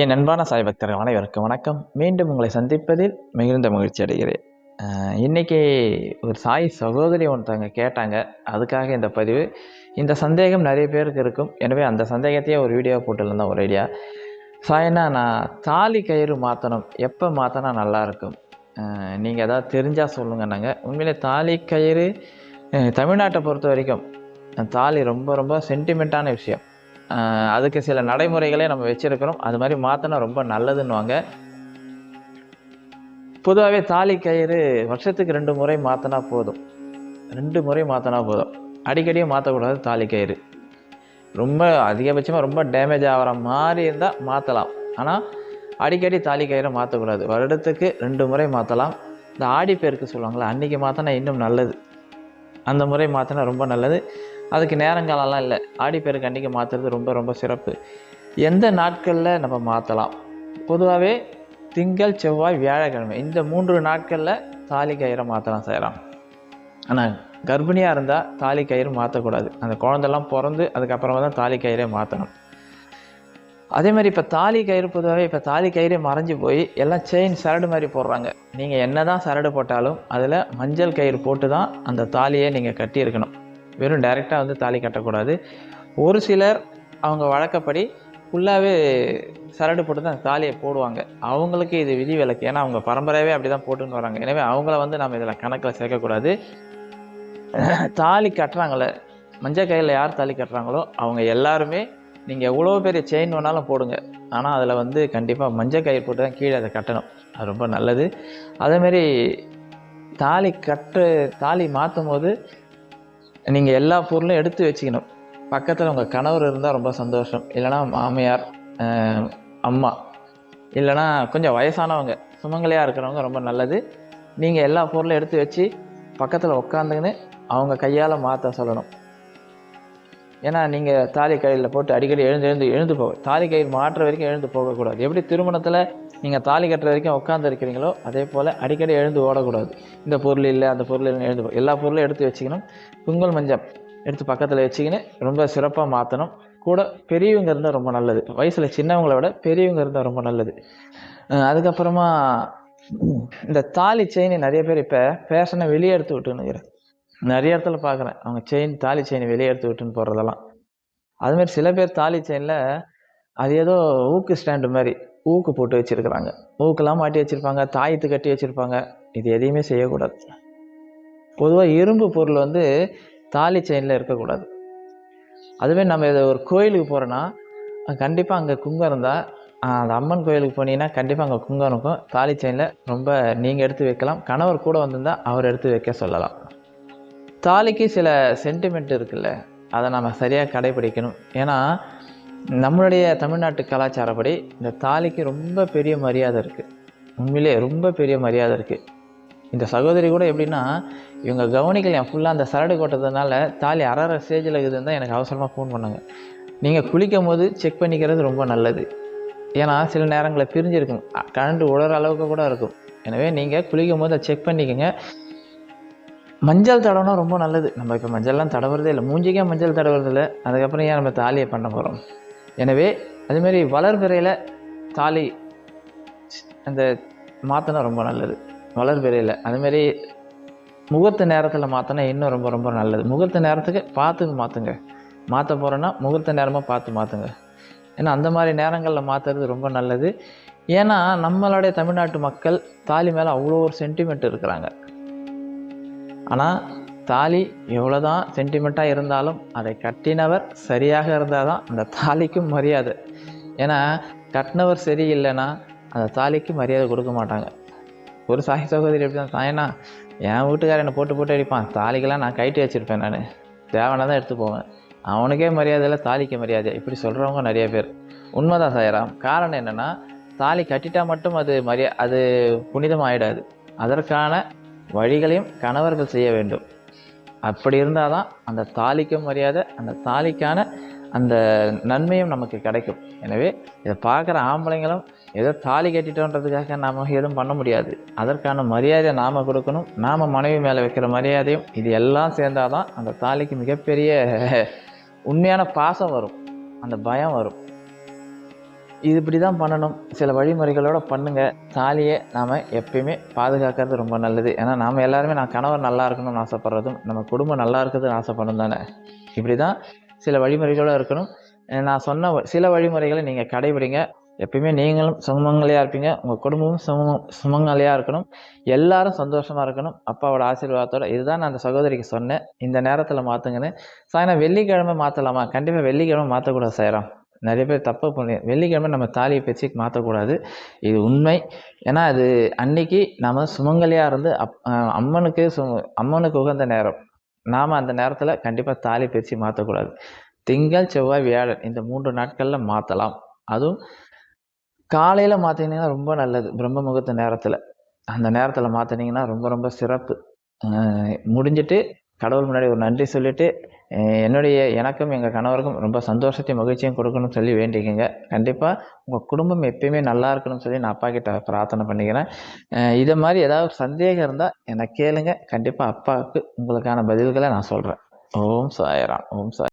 என் அன்பான சாய் பக்தர்கள் அனைவருக்கும் வணக்கம். மீண்டும் உங்களை சந்திப்பதில் மிகுந்த மகிழ்ச்சி அடைகிறேன். இன்றைக்கி இன்னைக்கு ஒரு சாய் சகோதரி ஒருத்தவங்க கேட்டாங்க. அதுக்காக இந்த பதிவு. இந்த சந்தேகம் நிறைய பேருக்கு இருக்கும். எனவே அந்த சந்தேகத்தையே ஒரு வீடியோ போட்டுருந்தேன் ஒரு ஐடியா சாயனா நான் தாலி கயிறு மாற்றணும் எப்போ மாற்றினா நல்லாயிருக்கும் நீங்கள் ஏதாவது தெரிஞ்சால் சொல்லுங்கன்னாங்க உண்மையிலே தாலி கயிறு தமிழ்நாட்டை பொறுத்த வரைக்கும் தாலி ரொம்ப ரொம்ப சென்டிமெண்ட்டான விஷயம். அதுக்கு சில நடைமுறைகளே நம்ம வச்சுருக்கிறோம். அது மாதிரி மாற்றினா ரொம்ப நல்லதுன்னுவாங்க. பொதுவாகவே தாலி கயிறு வருஷத்துக்கு ரெண்டு முறை மாற்றினா போதும். ரெண்டு முறை மாற்றினா போதும். அடிக்கடியும் மாற்றக்கூடாது தாலி கயிறு. ரொம்ப அதிகபட்சமாக ரொம்ப டேமேஜ் ஆகிற மாதிரி இருந்தால் மாற்றலாம் ஆனால் அடிக்கடி தாலி கயிறை மாற்றக்கூடாது வருடத்துக்கு ரெண்டு முறை மாற்றலாம் இந்த ஆடிப்பேருக்கு சொல்லுவாங்களே அன்றைக்கி மாற்றினா இன்னும் நல்லது. அந்த முறை மாற்றினா ரொம்ப நல்லது. அதுக்கு நேரங்காலம்லாம் இல்லை. ஆடிப்பேருக்கு அன்றைக்கி மாற்றுறது ரொம்ப ரொம்ப சிறப்பு. எந்த நாட்களில் நம்ம மாற்றலாம் பொதுவாகவே திங்கள் செவ்வாய் வியாழக்கிழமை. இந்த மூன்று நாட்களில் தாலி கயிறை மாற்றலாம் செய்யலாம் ஆனால் கர்ப்பிணியாக இருந்தால் தாலி கயிறு மாற்றக்கூடாது அந்த குழந்தெல்லாம் பிறந்து அதுக்கப்புறமா தான் தாலி கயிறே மாற்றணும் அதே மாதிரி இப்போ தாலி கயிறு பொதுவாகவே இப்போ தாலி கயிறே மறைஞ்சு போய் எல்லாம் செயின் சரடு மாதிரி போடுறாங்க. நீங்கள் என்ன தான் சரடு போட்டாலும் அதில் மஞ்சள் கயிறு போட்டு தான் அந்த தாலியை நீங்கள் கட்டியிருக்கணும். வெறும் டைரெக்டாக வந்து தாலி கட்டக்கூடாது. ஒரு சிலர் அவங்க வழக்கப்படி ஃபுல்லாகவே சரடு போட்டு தான் தாலியை போடுவாங்க. அவங்களுக்கு இது விதி விலக்கு. ஏன்னா அவங்க பரம்பரையாகவே அப்படி தான் போட்டுன்னு வராங்க. எனவே அவங்கள வந்து நம்ம இதில் கணக்கில் சேர்க்கக்கூடாது. தாலி கட்டுறாங்களே மஞ்சள் கையில் யார் தாலி கட்டுறாங்களோ அவங்க எல்லாருமே நீங்கள் எவ்வளோ பெரிய செயின் வேணாலும் போடுங்க. ஆனால் அதில் வந்து கண்டிப்பாக மஞ்சள் கயிறு போட்டு தான் கீழே அதை கட்டணும். அது ரொம்ப நல்லது. அதேமாரி தாலி கட்டு தாலி மாற்றும் போது நீங்கள் எல்லா பொருளும் எடுத்து வச்சுக்கணும். பக்கத்தில் உங்கள் கணவர் இருந்தால் ரொம்ப சந்தோஷம். இல்லைனா மாமியார் அம்மா. இல்லைனா கொஞ்சம் வயசானவங்க சுமங்கலியாக இருக்கிறவங்க ரொம்ப நல்லது. நீங்கள் எல்லா பொருளும் எடுத்து வச்சு பக்கத்தில் உட்காந்துக்கின்னு அவங்க கையால் மாற்ற சொல்லணும். ஏன்னா நீங்கள் தாலி கயிறில் போட்டு அடிக்கடி எழுந்து எழுந்து எழுந்து போக தாலி கயிறு மாற்ற வரைக்கும் எழுந்து போகக்கூடாது. எப்படி திருமணத்தில் நீங்கள் தாலி கட்டுற வரைக்கும் உட்காந்துருக்கிறீங்களோ அதே போல் அடிக்கடி எழுந்து ஓடக்கூடாது. இந்த பொருள் இல்லை அந்த பொருள் இல்லை எழுந்து எல்லா பொருளும் எடுத்து வச்சுக்கணும். குங்கும மஞ்சள் எடுத்து பக்கத்தில் வச்சுக்கின்னு ரொம்ப சிறப்பாக மாற்றணும் கூட பெரியவங்க இருந்தால் ரொம்ப நல்லது. வயசில் சின்னவங்கள விட பெரியவங்க இருந்தால் ரொம்ப நல்லது. அதுக்கப்புறமா இந்த தாலி செயின் நிறைய பேர் இப்போ ஃபேஷனை வெளியே எடுத்து விட்டுனுங்கிறேன் நிறைய இடத்துல பார்க்குறேன் அவங்க செயின் தாலி செயின் வெளியே எடுத்து விட்டுன்னு போகிறதெல்லாம் அதுமாரி சில பேர் தாலி செயினில் அது ஏதோ ஊக்கு ஸ்டாண்டு மாதிரி ஊக்கு போட்டு வச்சுருக்குறாங்க. ஊக்கெல்லாம் மாட்டி வச்சுருப்பாங்க தாயத்து கட்டி வச்சுருப்பாங்க. இது எதையுமே செய்யக்கூடாது. பொதுவாக இரும்பு பொருள் வந்து தாலி செயினில் இருக்கக்கூடாது. அதுவே நம்ம இதை ஒரு கோயிலுக்கு போகிறோன்னா கண்டிப்பாக அங்கே குங்கம் இருந்தால் அந்த அம்மன் கோயிலுக்கு போனீங்கன்னா கண்டிப்பாக அங்கே குங்கம் இருக்கும். தாலி செயினில் ரொம்ப நீங்கள் எடுத்து வைக்கலாம். கணவர் கூட வந்திருந்தால் அவர் எடுத்து வைக்க சொல்லலாம். தாலிக்கு சில சென்டிமெண்ட் இருக்குல்ல அதை நம்ம சரியாக கடைபிடிக்கணும். ஏன்னா நம்மளுடைய தமிழ்நாட்டு கலாச்சாரப்படி இந்த தாலிக்கு ரொம்ப பெரிய மரியாதை இருக்குது உண்மையிலே ரொம்ப பெரிய மரியாதை இருக்குது இந்த சகோதரி கூட எப்படின்னா இவங்க கவனிக்கல ஃபுல்லாக அந்த சரடு கொட்டதுனால தாலி அரை ஸ்டேஜில் இருக்குதுன்னு தான் எனக்கு அவசரமாக ஃபோன் பண்ணாங்க. நீங்கள் குளிக்கும் போது செக் பண்ணிக்கிறது ரொம்ப நல்லது. ஏன்னா சில நேரங்களில் பிரிஞ்சிருக்கும். கரண்ட் கழண்டு உழற அளவுக்கு கூட இருக்கும். எனவே நீங்கள் குளிக்கும் போது அதை செக் பண்ணிக்கோங்க. மஞ்சள் தடவைனா ரொம்ப நல்லது. நம்ம இப்போ மஞ்சள்லாம் தடவுறதே இல்லை. மூஞ்சிக்கே மஞ்சள் தடவுறதில்லை. அதுக்கப்புறம் ஏன் நம்ம தாலியை பண்ண போகிறோம் எனவே அதுமாரி வளர்பிறையில் தாலி அந்த மாற்றினா ரொம்ப நல்லது. வளர்பிறையில் அதுமாரி முகூர்த்த நேரத்தில் மாற்றினா இன்னும் ரொம்ப ரொம்ப நல்லது. முகூர்த்த நேரத்துக்கு பார்த்து மாற்றுங்க மாற்ற போகிறோன்னா முகூர்த்த நேரமாக பார்த்து மாற்றுங்க ஏன்னா அந்த மாதிரி நேரங்களில் மாற்றுறது ரொம்ப நல்லது. ஏன்னா நம்மளுடைய தமிழ்நாட்டு மக்கள் தாலி மேலே அவ்வளோ ஒரு சென்டிமெண்ட் இருக்கிறாங்க. ஆனால் தாலி எவ்வளோ தான் சென்டிமெண்ட்டாக இருந்தாலும் அதை கட்டினவர் சரியாக இருந்தால் தான் அந்த தாலிக்கும் மரியாதை. ஏன்னா கட்டினவர் சரி இல்லைன்னா அந்த தாலிக்கு மரியாதை கொடுக்க மாட்டாங்க. ஒரு சாய் சகோதரி எப்படி தான் சாயனா என் வீட்டுக்காரர் என்னை போட்டு போட்டு அடிப்பான். தாலிக்கெல்லாம் நான் கைட்டு வச்சுருப்பேன் நான். தேவனா தான் எடுத்து போவேன். அவனுக்கே மரியாதை இல்லை தாலிக்கு மரியாதை. இப்படி சொல்கிறவங்க நிறைய பேர். உண்மைதான் சாயராம். காரணம் என்னென்னா தாலி கட்டிட்டா மட்டும் அது மரியா அது புனிதம் ஆகிடாது அதற்கான வழிகளையும் கணவர்கள் செய்ய வேண்டும். அப்படி இருந்தால் தான் அந்த தாலிக்கும் மரியாதை அந்த தாலிக்கான அந்த நன்மையும் நமக்கு கிடைக்கும். எனவே இதை பார்க்குற ஆம்பளைங்களும் ஏதோ தாலி கட்டிட்டோன்றதுக்காக நாம் எதுவும் பண்ண முடியாது. அதற்கான மரியாதையை நாம் கொடுக்கணும். நாம் மனைவி மேலே வைக்கிற மரியாதையும் இது எல்லாம் சேர்ந்தால் தான் அந்த தாலிக்கு மிகப்பெரிய உண்மையான பாசம் வரும். அந்த பயம் வரும். இது இப்படி தான் பண்ணணும். சில வழிமுறைகளோட பண்ணுங்கள் தாலியை நாம் எப்பயுமே பாதுகாக்கிறது ரொம்ப நல்லது. ஏன்னா நாம் எல்லாருமே நான் கணவர் நல்லா இருக்கணும்னு ஆசைப்படுறதும் நம்ம குடும்பம் நல்லா இருக்கிறதுன்னு ஆசைப்படணும் தானே? இப்படி தான் சில வழிமுறைகளோட இருக்கணும். நான் சொன்ன சில வழிமுறைகளை நீங்கள் கடைபிடிங்க. எப்பயுமே நீங்களும் சுமங்கலையாக இருப்பீங்க. உங்கள் குடும்பமும் சும சுமங்கலையாக இருக்கணும். எல்லாரும் சந்தோஷமாக இருக்கணும். அப்பாவோட ஆசீர்வாதத்தோட. இதுதான் நான் அந்த சகோதரிக்கு சொன்னேன். இந்த நேரத்தில் மாற்றுங்கன்னு நான் வெள்ளிக்கிழமை மாற்றலாமா கண்டிப்பாக வெள்ளிக்கிழமை மாற்றக்கூடாது செய்கிறோம் நிறைய பேர் தப்பு பண்ணி வெள்ளிக்கிழமை நம்ம தாலியை பேச்சு மாற்றக்கூடாது. இது உண்மை. ஏன்னா அது அன்னைக்கு நம்ம சுமங்கலியாக இருந்து அப் அம்மனுக்கு சு அம்மனுக்கு உகந்த நேரம். நாம் அந்த நேரத்தில் கண்டிப்பாக தாலி பிரித்து மாற்றக்கூடாது. திங்கள் செவ்வாய் வியாழன் இந்த மூன்று நாட்களில் மாற்றலாம் அதுவும் காலையில் மாற்றினீங்கன்னா ரொம்ப நல்லது. பிரம்ம முகூர்த்த நேரத்தில். அந்த நேரத்தில் மாற்றினீங்கன்னா ரொம்ப ரொம்ப சிறப்பு. முடிஞ்சிட்டு கடவுள் முன்னாடி ஒரு நன்றி சொல்லிவிட்டு என்னுடைய எனக்கும் எங்கள் கணவருக்கும் ரொம்ப சந்தோஷத்தையும் மகிழ்ச்சியும் கொடுக்கணும்னு சொல்லி வேண்டிக்கங்க. கண்டிப்பாக உங்கள் குடும்பம் எப்பயுமே நல்லா இருக்கணும்னு சொல்லி நான் அப்பா கிட்ட பிரார்த்தனை பண்ணிக்கிறேன். இதை மாதிரி ஏதாவது சந்தேகம் இருந்தால் என்னை கேளுங்க. கண்டிப்பாக அப்பாவுக்கு உங்களுக்கான பதில்களை நான் சொல்கிறேன் ஓம் சாயராம். ஓம் சாய்